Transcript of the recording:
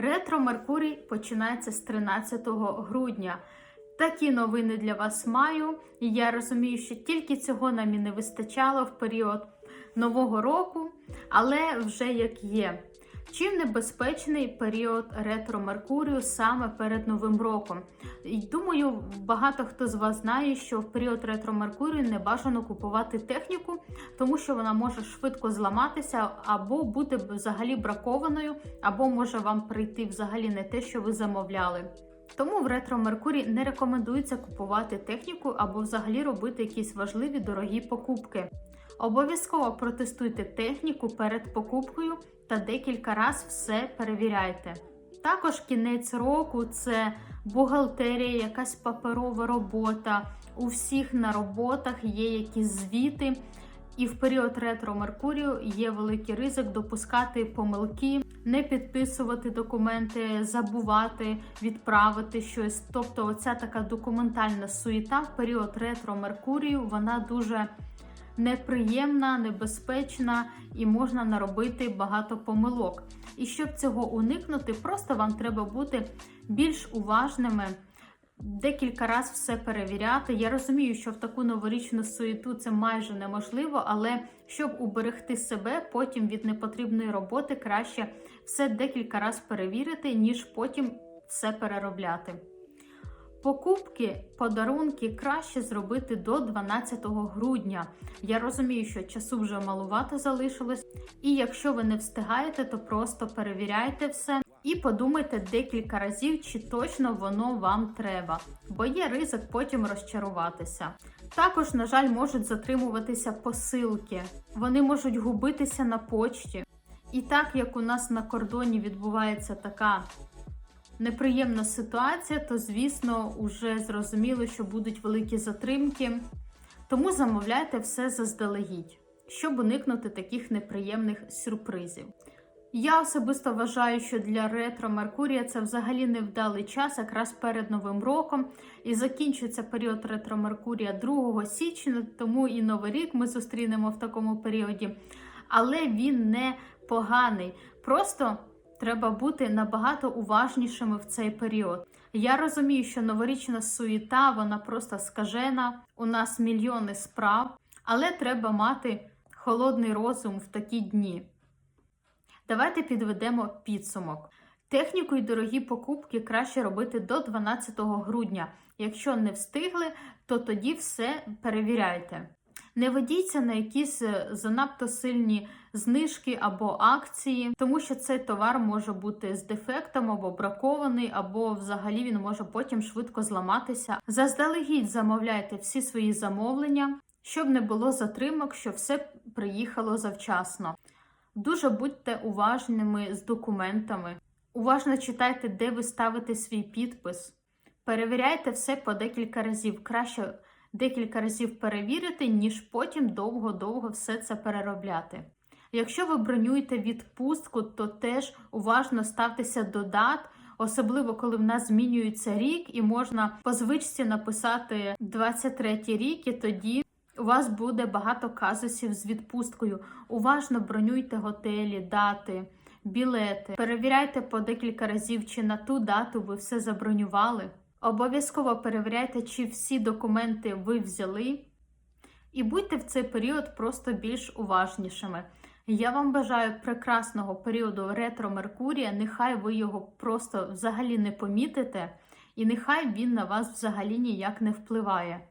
Ретро Меркурій починається з 13 грудня. Такі новини для вас маю. Я розумію, що тільки цього нам і не вистачало в період нового року, але вже як є. Чим небезпечний період ретро Меркурію саме перед Новим роком? Думаю, багато хто з вас знає, що в період ретро Меркурію не бажано купувати техніку, тому що вона може швидко зламатися або бути взагалі бракованою, або може вам прийти взагалі не те, що ви замовляли. Тому в ретро Меркурій не рекомендується купувати техніку або взагалі робити якісь важливі дорогі покупки. Обов'язково протестуйте техніку перед покупкою та декілька разів все перевіряйте. Також кінець року це бухгалтерія, якась паперова робота. У всіх на роботах є якісь звіти, і в період ретро Меркурію є великий ризик допускати помилки, не підписувати документи, забувати, відправити щось. Тобто, оця така документальна суєта в період ретро Меркурію вона дуже неприємна, небезпечна і можна наробити багато помилок. І щоб цього уникнути, просто вам треба бути більш уважними. Декілька разів все перевіряти. Я розумію, що в таку новорічну суєту це майже неможливо, але щоб уберегти себе потім від непотрібної роботи, краще все декілька разів перевірити, ніж потім все переробляти. Покупки, подарунки краще зробити до 12 грудня. Я розумію, що часу вже малувато залишилось, і якщо ви не встигаєте, то просто перевіряйте все і подумайте декілька разів, чи точно воно вам треба, бо є ризик потім розчаруватися. Також, на жаль, можуть затримуватися посилки, вони можуть губитися на почті. І так як у нас на кордоні відбувається така неприємна ситуація, то звісно вже зрозуміло, що будуть великі затримки. Тому замовляйте все заздалегідь, щоб уникнути таких неприємних сюрпризів. Я особисто вважаю, що для ретро Меркурія це взагалі невдалий час, якраз перед Новим роком. І закінчується період ретро Меркурія 2 січня, тому і Новий рік ми зустрінемо в такому періоді. Але він не поганий. Просто треба бути набагато уважнішими в цей період. Я розумію, що новорічна суєта, вона просто скажена. У нас мільйони справ, але треба мати холодний розум в такі дні. Давайте підведемо підсумок. Техніку і дорогі покупки краще робити до 12 грудня. Якщо не встигли, то тоді все перевіряйте. Не ведіться на якісь е, занадто сильні знижки або акції, тому що цей товар може бути з дефектом або бракований, або взагалі він може потім швидко зламатися. Заздалегідь замовляйте всі свої замовлення, щоб не було затримок, щоб все приїхало завчасно. Дуже будьте уважними з документами. Уважно читайте, де ви ставите свій підпис. Перевіряйте все по декілька разів. Краще декілька разів перевірити, ніж потім довго-довго все це переробляти. Якщо ви бронюєте відпустку, то теж уважно ставтеся до дат, особливо коли в нас змінюється рік, і можна по звичці написати 23 рік, і тоді у вас буде багато казусів з відпусткою. Уважно бронюйте готелі, дати, білети. Перевіряйте по декілька разів, чи на ту дату ви все забронювали. Обов'язково перевіряйте, чи всі документи ви взяли. І будьте в цей період просто більш уважнішими. Я вам бажаю прекрасного періоду ретро Меркурія. Нехай ви його просто взагалі не помітите, і нехай він на вас взагалі ніяк не впливає.